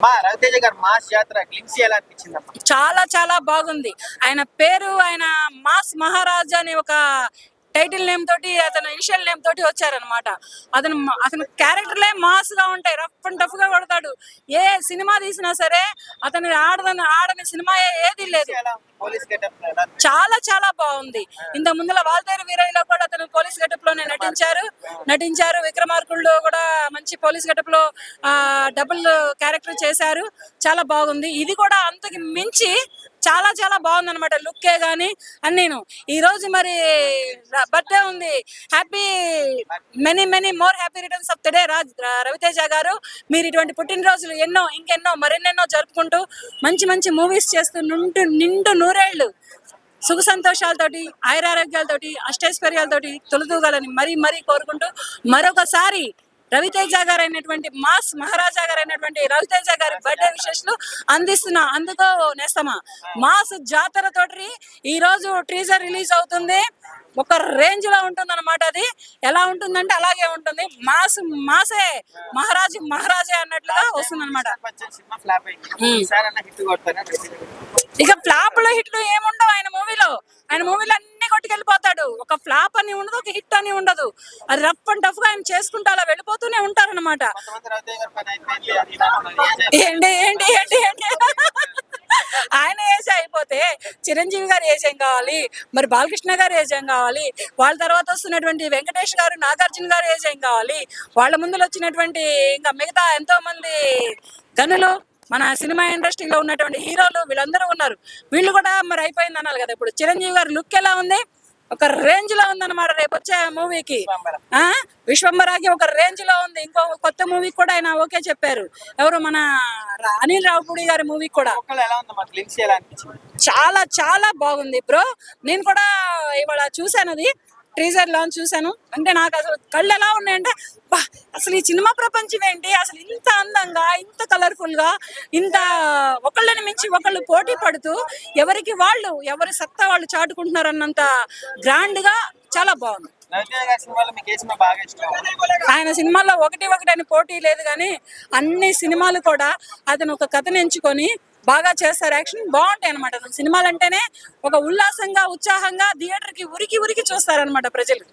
మా రవితేజ గారు మాస్ యాత్ర గ్లిమ్సీ ఎలా అనిపించింది చాలా చాలా బాగుంది. ఆయన పేరు ఆయన మాస్ మహారాజా అని ఒక టైటిల్ నేమ్ తోటి అతను ఇనిషియల్ నేమ్ తోటి వచ్చారనమాట అతను అతని క్యారెక్టర్లే మాస్గా ఉంటాయి. రఫ్ అండ్ టఫ్గా కొడతాడు. ఏ సినిమా తీసినా సరే అతని ఆడదని ఆడని సినిమా ఏది లేదు? చాలా చాలా బాగుంది. ఇంత ముందుల వాల్తేరు వీరయ్యలో కూడా అతను పోలీస్ గెటప్లోనే నటించారు. నటించారు. విక్రమార్కుల్లో కూడా మంచి పోలీస్ గెటప్లో ఆ, డబుల్ క్యారెక్టర్ చేశారు. చాలా బాగుంది. ఇది కూడా అంతకి మించి చాలా చాలా బాగుంది అనమాట లుక్కే కానీ అన్నీను. ఈరోజు మరి బర్త్డే ఉంది. Happy many many more happy returns of today day Raj Raviteja గారు. మీరు ఇటువంటి పుట్టినరోజులు ఎన్నో ఇంకెన్నో మరెన్నెన్నో జరుపుకుంటూ మంచి మంచి మూవీస్ చేస్తూ నిండు నిండు నూరేళ్ళు సుఖ సంతోషాలతోటి ఆయురారోగ్యాలతోటి అష్టైశ్వర్యాలతోటి తొలుతూగాలని మరీ మరీ కోరుకుంటూ మరొకసారి రవితేజ గారు అయినటువంటి మాస్ మహారాజా గారు అయినటువంటి రవితేజ గారి బర్త్డే విశేషాలు అందిస్తున్నా అందుకో నేస్తమా? మాస్ జాతర తోటి ఈ రోజు ట్రీజర్ రిలీజ్ అవుతుంది. ఒక రేంజ్లో ఉంటుంది అనమాట అది. ఎలా ఉంటుందంటే అలాగే ఉంటుంది. మాస్ మాసే మహారాజు మహారాజే అన్నట్లుగా వస్తుంది అనమాట? ఇక ఫ్లాప్లో హిట్లు ఏముండవు ఆయన మూవీలో. ఆయన మూవీలో వెళ్ళిపోతాడు ఒక ఫ్లాప్ అని ఉండదు ఒక హిట్ అని ఉండదు. అది రఫ్ అండ్ టఫ్గా ఆయన చేసుకుంటూ అలా వెళ్ళిపోతూనే ఉంటారన్నమాట. ఏంటి ఏంటి ఏంటి ఏంటి? ఆయన ఏజ్ అయిపోతే చిరంజీవి గారు ఏజ్ ఏం కావాలి? మరి బాలకృష్ణ గారు ఏజ్ ఏం కావాలి? వాళ్ళ తర్వాత వస్తున్నటువంటి వెంకటేష్ గారు నాగార్జున గారు ఏజ్ ఏం కావాలి? వాళ్ళ ముందులో వచ్చినటువంటి ఇంకా మిగతా ఎంతో మంది గనులు మన సినిమా ఇండస్ట్రీలో ఉన్నటువంటి హీరోలు వీళ్ళందరూ ఉన్నారు. వీళ్ళు కూడా మరి అయిపోయింది అనాలి కదా. ఇప్పుడు చిరంజీవి గారు లుక్ ఎలా ఉంది? ఒక రేంజ్లో ఉందన్నమాట రేపు వచ్చే మూవీకి విశ్వంబరాకి ఒక రేంజ్లో ఉంది. ఇంకో కొత్త మూవీ కూడా ఆయన ఓకే చెప్పారు. ఎవరు మన అనిల్ రావుపూడి గారి మూవీ కూడా. చాలా చాలా బాగుంది బ్రో. నేను కూడా ఇవాళ చూశాను అది. ట్రీజర్ లాంచ్ చూశాను. అంటే నాకు అసలు కళ్ళు ఎలా ఉన్నాయంటే అసలు ఈ సినిమా ప్రపంచం ఏంటి? అసలు ఇంత అందంగా ఇంత కలర్ఫుల్గా ఇంత ఒకళ్ళని మించి ఒకళ్ళు పోటీ పడుతూ ఎవరికి వాళ్ళు ఎవరి సత్తా వాళ్ళు చాటుకుంటున్నారు అన్నంత గ్రాండ్గా చాలా బాగుంది. ఆయన సినిమాల్లో ఒకటి ఒకటి అని పోటీ లేదు కానీ అన్ని సినిమాలు కూడా అతను ఒక కథను ఎంచుకొని బాగా చేస్తారు. యాక్షన్ బాగుంటాయి అనమాట సినిమాలు అంటేనే ఒక ఉల్లాసంగా ఉత్సాహంగా థియేటర్కి ఉరికి ఉరికి చూస్తారనమాట ప్రజలు.